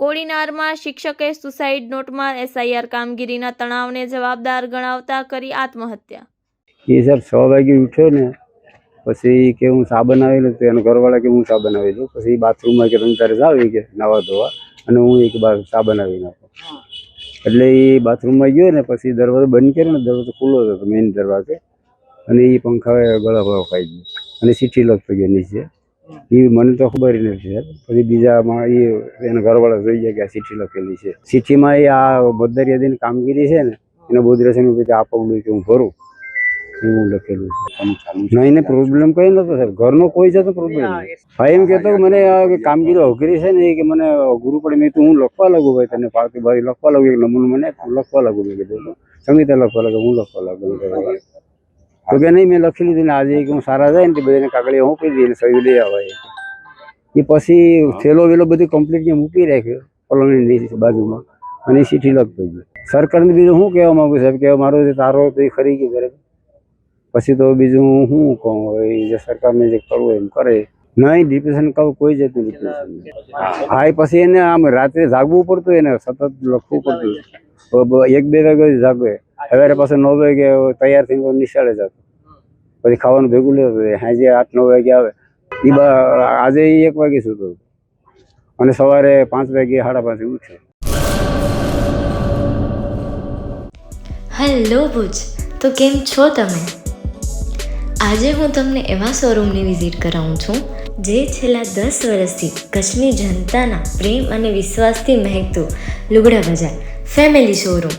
કોડીનારમાં શિક્ષકે સુસાઇડ નોટમાં એસઆઈઆર કામગીરીના તણાવને જવાબદાર ગણાવતા કરી આત્મહત્યા. એ સર છ વાગે ઉઠ્યો ને, પછી કે હું ચા બનાવેલું તો એનો ઘરવાળા કે હું ચા બનાવી દઉં પછી બાથરૂમમાં કે તમે તારે જાવ કે નાવા ધોવા. અને હું એક બાર ચા બનાવી નાખું. એટલે એ બાથરૂમમાં ગયો ને, પછી દરવાજો બંધ કર્યો ને, દરવાજો ખુલ્લો હતો મેઇન દરવાજો. અને એ પંખાવે ગળા ગળો ખાઈ ગયો. અને સીટી લગતો ગયો નીચે. એ મને તો ખબર નથી સર. પછી બીજામાં એ એના ઘરવાળા જોઈ ગયા કે આ ચિઠ્ઠી લખેલી છે. ચિઠ્ઠીમાં એ આ મતદાર યાદીની કામગીરી છે ને એને બોધરેશન આ પગલું કે હું ભરું. એવું લખેલું છે. નહીં ને પ્રોબ્લેમ કઈ નતો સાહેબ. ઘરનો કોઈ જતો પ્રોબ્લેમ ભાઈ એમ કહેતો મને કામગીરી અઘરી છે ને એ કે મને અઘરું પડે. મેં તો હું લખવા લાગુ ભાઈ તને? ફાવતી ભાઈ લખવા લાગુ એક નમૂનો મને લખવા લાગુ. મેં કીધું સંગીતા લખવા લાગુ હું લખવા લાગુ. તો કે નહીં મેં લખી લીધી ને આજે કે હું સારા જાય ને તે બધાને કાગળિયા હું કહી દઈએ ને સહી લઈ આવે. એ પછી થેલો વેલો બધું કમ્પ્લીટ મૂકી રાખ્યો કોલોની બાજુમાં અને ચીઠી સીટી લખતો ગયો સરકારને બીજું શું કહેવા માગું સાહેબ કે મારો જે તારો તો એ ખરી ગયો બરાબર પછી તો બીજું હું શું કહું હવે જે સરકારને જે કરવું એમ કરે. નહીં ડિપ્રેશન કહું કોઈ જતું ડિપ્રેશન હા એ પછી એને આમ રાત્રે જાગવું પડતું એને સતત લખવું પડતું. એક બે વાગે જાગે. સવારે પાછો નવ વાગે તૈયાર થઈને નિશાળે જતો. પછી ખાવાનું ભેગું લેતો સાંજે આઠ નવ વાગે આવે. એ આજે એક વાગે સૂતો અને સવારે પાંચ વાગે સાડા પાંચે ઉઠે હેલો ભુજ, તો કેમ છો તમે? આજે હું તમને એવા શોરૂમની વિઝિટ કરાવું છું, જે છેલ્લા દસ વર્ષથી કચ્છની જનતાના પ્રેમ અને વિશ્વાસથી મહેકતું લુગડા બજાર ફેમિલી શોરૂમ